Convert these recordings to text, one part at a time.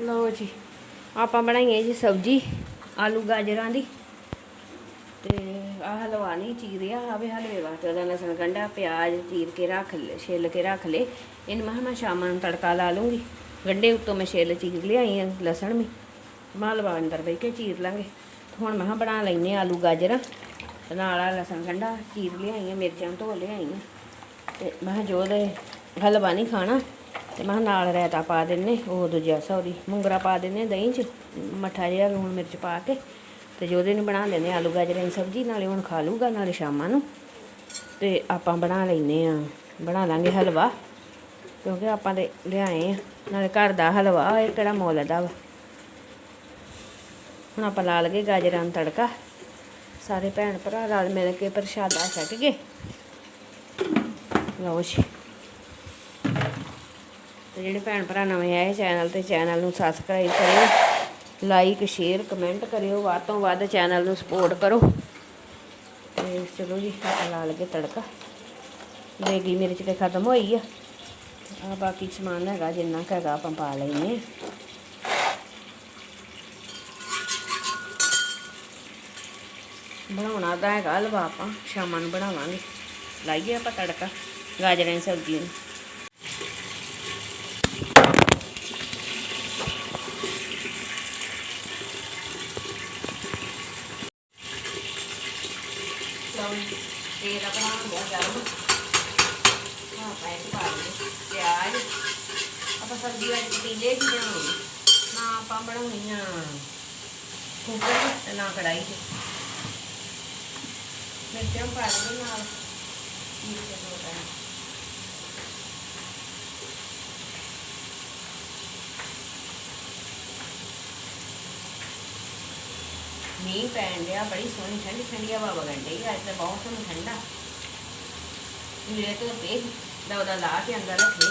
ਲਓ ਜੀ, ਆਪਾਂ ਬਣਾਈਏ ਜੀ ਸਬਜੀ, ਆਲੂ ਗਾਜਰਾਂ ਦੀ। ਤੇ ਆਹ ਹਲਵਾ ਨਹੀਂ ਚੀਰਿਆ ਆਵੇ ਹਲਵੇ ਵਾਸਤੇ ਉਹਦਾ ਲਸਣ ਗੰਢਾ, ਪਿਆਜ਼ ਚੀਰ ਕੇ ਰੱਖ ਲੈ, ਛਿੱਲ ਕੇ ਰੱਖ ਲੇ। ਇਹਨੂੰ ਮੈਂ ਕਿਹਾ ਮੈਂ ਸ਼ਾਮਾਂ ਨੂੰ ਤੜਕਾ ਲਾ ਲੂੰਗੀ। ਗੰਢੇ ਉੱਤੋਂ ਮੈਂ ਛਿੱਲ ਚੀਰ ਲਿਆਈ ਆ, ਲਸਣ ਵੀ। ਮੈਂ ਹਲਵਾ ਅੰਦਰ ਬਹਿ ਕੇ ਚੀਰ ਲਾਂਗੇ। ਹੁਣ ਮੈਂ ਕਿਹਾ ਬਣਾ ਲੈਨੇ ਆਲੂ ਗਾਜਰਾਂ। ਤੇ ਨਾਲ ਆ ਲਸਣ ਗੰਢਾ ਚੀਰ ਲਿਆਈ ਆ, ਮਿਰਚਾਂ ਧੋ ਲਿਆਈ ਆ। ਤੇ ਮੈਂ ਕਿਹਾ ਜੋ ਦੇ ਹਲਵਾ ਨਹੀਂ ਖਾਣਾ ਤੇ ਮੈਂ ਕਿਹਾ ਨਾਲ ਰਾਇਤਾ ਪਾ ਦਿੰਨੇ, ਉਹ ਦੂਜਾ ਸੌਰੀ ਮੁੰਗਰਾ ਪਾ ਦਿੰਨੇ ਦਹੀਂ 'ਚ, ਮੱਠਾ ਜਿਹਾ ਲੂਣ ਮਿਰਚ ਪਾ ਕੇ, ਤੇ ਜੋਦੇ ਨੂੰ ਬਣਾ ਲੈਨੇ ਆਲੂ ਗਾਜਰਾਂ ਦੀ ਸਬਜ਼ੀ, ਨਾਲੇ ਹੁਣ ਖਾ ਲੂਗਾ ਨਾਲੇ ਸ਼ਾਮਾਂ ਨੂੰ। ਤੇ ਆਪਾਂ ਬਣਾ ਲੈਨੇ ਆ ਬਣਾ ਲਾਂਗੇ ਹਲਵਾ, ਕਿਉਂਕਿ ਆਪਾਂ ਤੇ ਲਿਆਏ ਆ, ਨਾਲੇ ਘਰ ਦਾ ਹਲਵਾ, ਇਹ ਕਿਹੜਾ ਮੋਲ ਦਾ ਵਾ। ਹੁਣ ਆਪਾਂ ਲਾ ਲਗੇ ਗਾਜਰਾਂ ਨੂੰ ਤੜਕਾ, ਸਾਰੇ ਭੈਣ ਭਰਾ ਰਲ ਮਿਲ ਕੇ ਪ੍ਰਸ਼ਾਦਾ ਛਕ ਗਏ ਲਓ ਜੀ। ਤੇ ਜਿਹੜੇ ਭੈਣ ਭਰਾ ਨਵੇਂ ਆਏ, ਚੈਨਲ ਤੇ ਚੈਨਲ ਨੂੰ ਸਬਸਕ੍ਰਾਈਬ ਕਰਿਓ ਲਾਈਕ ਸ਼ੇਅਰ ਕਮੈਂਟ ਕਰਿਓ, ਵੱਧ ਤੋਂ ਵੱਧ ਚੈਨਲ ਨੂੰ ਸਪੋਰਟ ਕਰੋ। ਤੇ ਚਲੋ ਜੀ, ਆਪਾਂ ਲਾ ਲਗੇ ਤੜਕਾ। ਦੇਗੀ ਮਿਰਚ ਤੇ ਖਤਮ ਹੋਈ ਆ। ਆ ਬਾਕੀ ਸਮਾਨ ਹੈਗਾ, ਜਿੰਨਾ ਕੁ ਹੈਗਾ ਆਪਾਂ ਪਾ ਲੈਨੇ ਬਣਾਉਣਾ ਤਾਂ ਹੈਗਾ, ਹਲਵਾ ਆਪਾਂ, ਸ਼ਾਮਾਂ ਨੂੰ ਬਣਾਵਾਂਗੇ। ਲਾਈਏ ਆਪਾਂ ਤੜਕਾ, ਗਾਜਰਾਂ ਦੀ ਸਬਜ਼ੀ ਨੂੰ ਤੇਲ ਆਪਣਾ ਹੋ ਗਿਆ ਗਰਮ ਹਾਂ ਪਾਏ ਪਾ ਲਏ ਪਿਆਜ਼ ਆਪਾਂ ਸਬਜ਼ੀ ਵਿੱਚ ਪੀਲੇ ਨਾ ਆਪਾਂ ਬਣਾਉਣੀ ਕੁੱਕਰ ਤੇ ਨਾ ਕੜਾਈ 'ਚ ਮਿਰਚਾਂ ਪਾ ਦੇ ਨਾਲ ਮਿਰਚਾਂ ਦੋ ਪੈਣ ਮੀਂਹ ਪੈਣ ਡਿਆ, ਬੜੀ ਸੋਹਣੀ ਠੰਡੀ ਠੰਡੀ ਹਵਾ ਵਗਣ ਡਈ ਅੱਜ ਤਾਂ ਬਹੁਤ ਸੋਹਣਾ ਠੰਡਾ ਮੇਰੇ ਤੋਂ ਤੇ ਦਾ ਲਾ ਕੇ ਅੰਦਰ ਰੱਖੇ।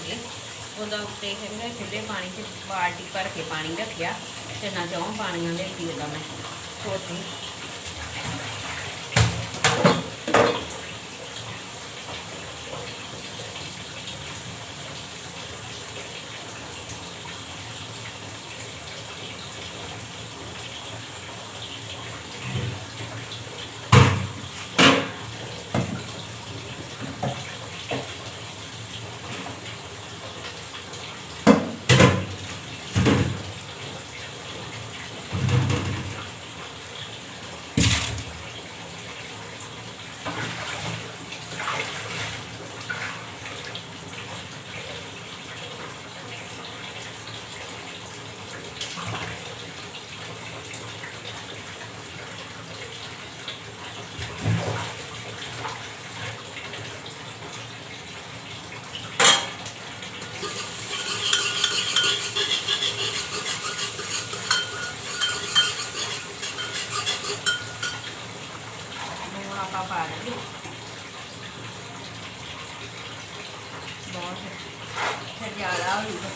ਸਬਜ਼ੀ ਉਹਦਾ ਉੱਤੇ ਫਿਰ ਮੈਂ ਖੁੱਲੇ ਪਾਣੀ 'ਚ ਬਾਲਟੀ ਭਰ ਕੇ ਪਾਣੀ ਰੱਖਿਆ ਤੇ ਨਾ ਚਾਹ ਪਾਣੀਆਂ ਦੇ ਪੀ ਉਹਦਾ ਮੈਂ। ਛੋਟੀ ਲੂਣ ਆਪਾਂ ਪਾ ਦੇਂਗੇ ਬਹੁਤ ਫਿਰ ਜ਼ਿਆਦਾ ਹੋ ਜੂਗਾ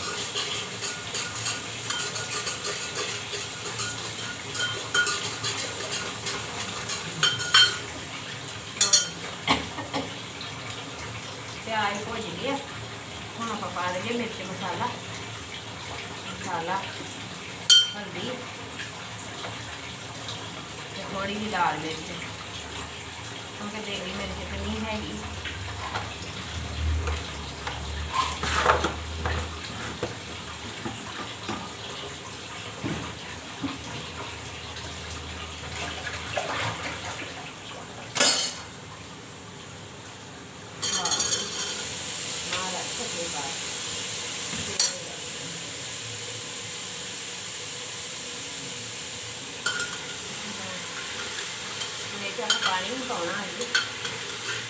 ਪਿਆਜ਼ ਭੁੱਜ ਗਿਆ ਹੁਣ ਆਪਾਂ ਪਾ ਦੇਂਗੇ ਮਿਰਚ ਮਸਾਲਾ ਮਸਾਲਾ ਹਲਦੀ ਤੇ ਥੋੜੀ ਜਿਹੀ ਲਾਲ ਮਿਰਚ ਕਿਉਂਕਿ ਦੇਗੀ पानी में पाना है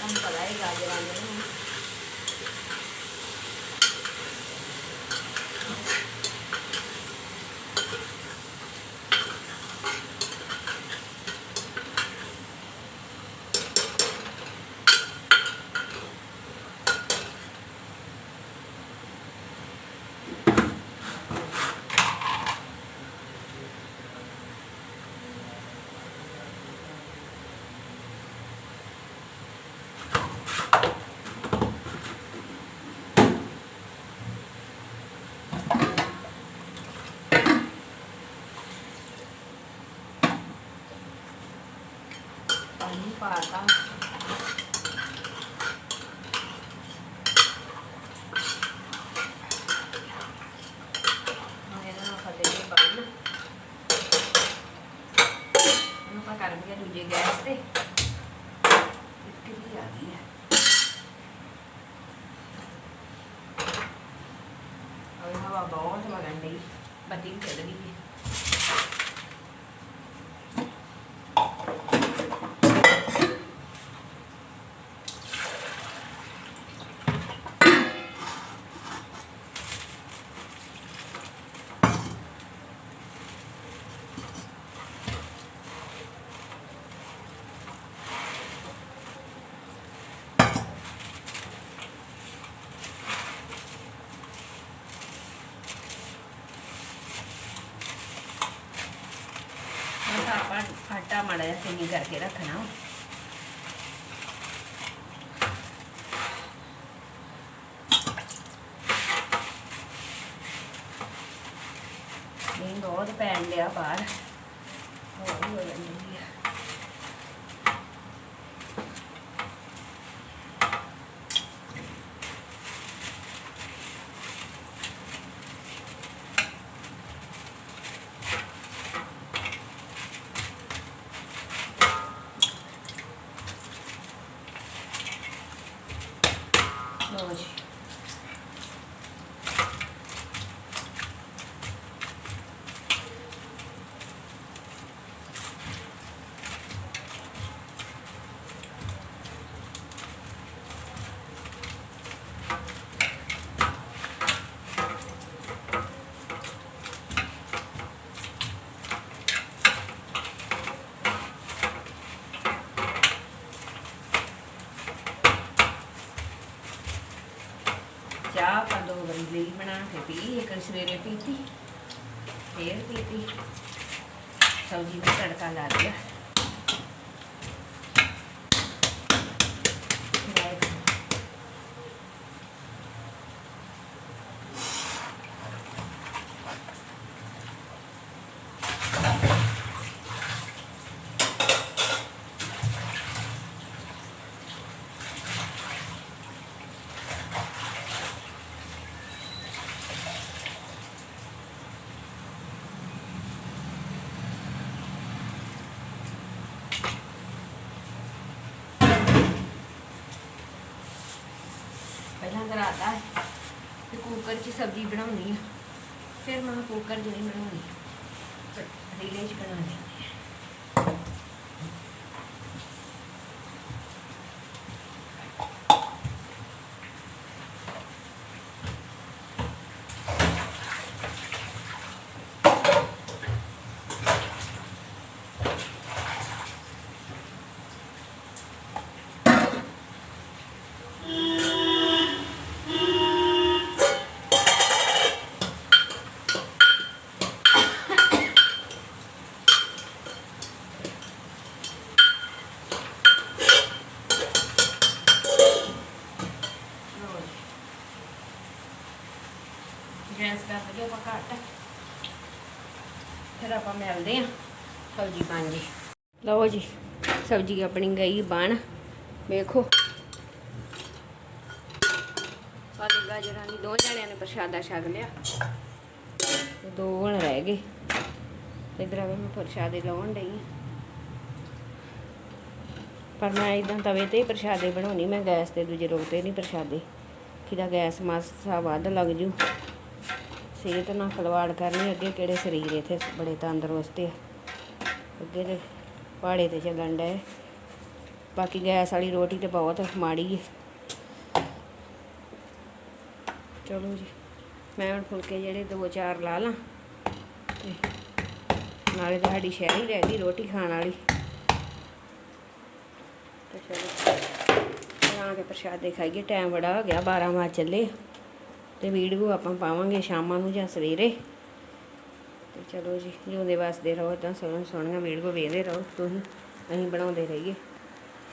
हम कढ़ाई गाजर आने ਤੇ ਪਾਣੀ ਨਹੀਂ ਪਾਉਣਾ ਅੱਜ ਤੁਹਾਨੂੰ ਪਤਾ ਹੈ ਗਾਜਰਾਂ ਦੇ ਨੂੰ ਪਾਣੀ ਪਾਤਾ ਹੁਣ ਇਹਨਾਂ ਨੂੰ ਫੱਟੇ ਦੇ ਬੰਨ ਇਹਨੂੰ ਆਪਾਂ ਕਰ ਦਈਏ ਦੂਜੇ ਗੈਸ ਤੇ ਇੱਕ ਵੀ ਆ ਗਈ ਹੈ ਔਰ ਹਵਾ ਬਹੁਤ ਵਗਣ ਡਈ ਬੱਤੀ ਵੀ ਚੱਲ ਗਈ ਹੈ ਹੁਣ ਤਾਂ ਆਪਾਂ ਆਟਾ ਮਾੜਾ ਜਿਹਾ ਚੰਗੀ ਕਰਕੇ ਰੱਖਣਾ ਵਾ। ਬਹੁਤ ਪੈਣ ਲਿਆ ਬਾਹਰ ਹੋਰ ਹੋ ਜਾਂਦੀ ਆ ਲਓ ਜੀ ਚਾਹ ਆਪਾਂ ਦੋ ਵਾਰੀ ਲਈ ਬਣਾ ਕੇ ਪੀ ਇੱਕ ਸਵੇਰੇ ਪੀਤੀ ਫੇਰ ਪੀਤੀ। ਸਬਜ਼ੀ ਨੂੰ ਤੜਕਾ ਲਾ ਦਿਆ Right. ਪਹਿਲਾਂ ਕਰਾਤਾ ਤੇ ਕੁੱਕਰ 'ਚ ਸਬਜ਼ੀ ਬਣਾਉਣੀ ਆ। ਫਿਰ ਮੈਂ ਕੁੱਕਰ 'ਚ ਬਣਾਉਣੀ ਰੀਲੇ 'ਚ ਬਣਾਉਣੀ ਗੈਸ ਕਰ ਦਈਏ ਆਪਾਂ ਘੱਟ। ਫਿਰ ਆਪਾਂ ਮਿਲਦੇ ਆ ਸਬਜ਼ੀ ਬਣ ਜੀ ਲਓ ਜੀ, ਸਬਜ਼ੀ ਆਪਣੀ ਗਈ ਬਣ। ਵੇਖੋ। ਆਲੂ ਗਾਜਰਾਂ ਦੀ ਦੋ ਜਣਿਆਂ ਨੇ ਪ੍ਰਸ਼ਾਦਾ ਛਕ ਲਿਆ। ਦੋ ਹੁਣ ਰਹਿ ਗਏ। ਇਧਰ ਆਵੇ ਮੈਂ ਪ੍ਰਸ਼ਾਦੇ ਲਾਉਣ ਡਈ ਪਰ ਮੈਂ ਇਦਾਂ ਤਵੇ ਤੇ ਪ੍ਰਸ਼ਾਦੇ ਬਣਾਉਣੀ, ਮੈਂ ਗੈਸ ਤੇ ਦੂਜੇ ਰੋਗ ਤੇ ਨਹੀਂ ਪ੍ਰਸ਼ਾਦੇ। ਕਿਦਾ ਗੈਸ ਮਾਸਾ ਵੱਧ ਲੱਗ ਜੂ। ਸਿਹਤ ਨਾਲ ਖਲਵਾੜ ਕਰਨੀ, ਅੱਗੇ ਕਿਹੜੇ ਸਰੀਰ ਇੱਥੇ ਬੜੇ ਤੰਦਰੁਸਤ ਆ। ਅੱਗੇ ਤੇ ਪਹਾੜੇ ਤੇ ਚੱਲਣ ਡਏ। ਬਾਕੀ ਗੈਸ ਵਾਲੀ ਰੋਟੀ ਤੇ ਬਹੁਤ ਮਾੜੀ ਹੈ ਚਲੋ ਜੀ, ਮੈਂ ਹੁਣ ਫੁਲਕੇ ਜਿਹੜੇ ਦੋ ਚਾਰ ਲਾ ਲਾਂ ਤੇ ਨਾਲੇ ਤੁਹਾਡੀ ਸ਼ਹਿਰੀ ਰਹਿ ਗਈ ਰੋਟੀ ਖਾਣ ਵਾਲੀ। ਤੇ ਚਲੋ, ਬਣਾ ਕੇ ਪ੍ਰਸ਼ਾਦੇ ਖਾਈਏ, ਟਾਈਮ ਬੜਾ ਹੋ ਗਿਆ 12 ਵਜੇ ਚੱਲੇ ਤੇ ਵੀਡੀਓ ਆਪਾਂ ਪਾਵਾਂਗੇ ਸ਼ਾਮਾਂ ਨੂੰ ਜਾਂ ਸਵੇਰੇ। ਤੇ ਚਲੋ ਜੀ, ਜਿਉਂਦੇ ਵਾਸਦੇ ਰਹੋ ਤਾਂ ਸੋਹਣ ਸੋਹਣੀਆਂ ਵੀਡੀਓ ਵੇਖਦੇ ਰਹੋ ਤੁਸੀਂ, ਅਸੀਂ ਬਣਾਉਂਦੇ ਰਹੀਏ।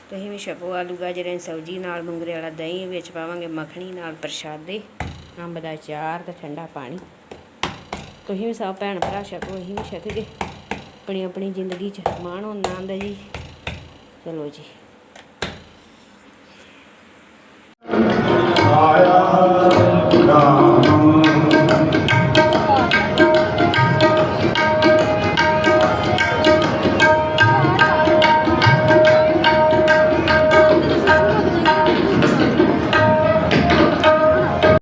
ਤੁਸੀਂ ਵੀ ਛਪੋ ਆਲੂ, ਗਾਜਰਾਂ ਦੀ ਸਬਜ਼ੀ ਨਾਲ, ਮੁੰਗਰੇ ਵਾਲਾ ਦਹੀਂ ਵਿੱਚ ਪਾਵਾਂਗੇ ਮੱਖਣੀ ਨਾਲ, ਪ੍ਰਸ਼ਾਦੇ, ਅੰਬ ਦਾ ਚਾਰ ਤੇ ਠੰਡਾ ਪਾਣੀ। ਤੁਸੀਂ ਵੀ ਸਭ ਭੈਣ ਭਰਾ ਛਕੋ, ਅਸੀਂ ਵੀ ਛਕਗੇ ਆਪਣੀ ਆਪਣੀ ਜ਼ਿੰਦਗੀ 'ਚ ਮਾਣ ਹੁੰਦਾ ਆਂਦਾ ਜੀ। ਚਲੋ ਜੀ। 감사합니다.